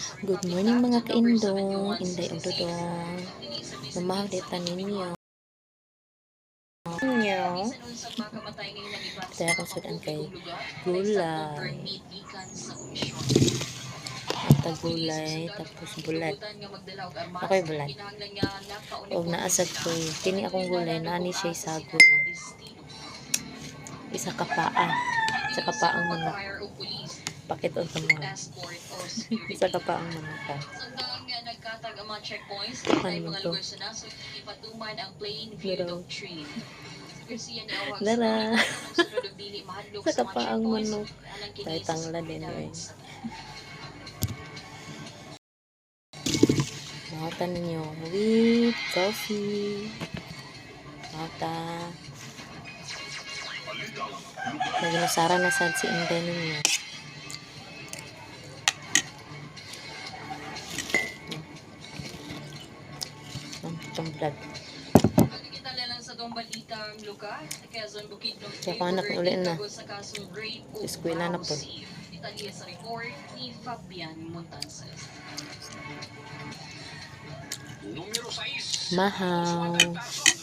Good morning mga kaindong, inday ang dudong. Namahaw dita ninyo. Ninyo. Kaya akong sudan kay gulay. Ata gulay, tapos bulat. Ako'y bulat. Huwag naasad ko. Kini akong gulay, nani siya sagol. Isa ka paa. Isa ka paang manok. Pakit o mga. Isa ka paang manok ka. Hanggang nagkatag ang mga checkpoints ay mga lugar sa naso ipatuman ang plain view doctrine. Kursiya ni Awang Dara. sa ang mga manok. Tayo tangla din eh. Mata ninyo. With coffee. Mata. Naginasara na sad si Inday ninyo. Bukidnon Kaya kung anak uli na. Eskwela na po. Detalye sa report ni Fabian Montances. Número 6. Mahaw.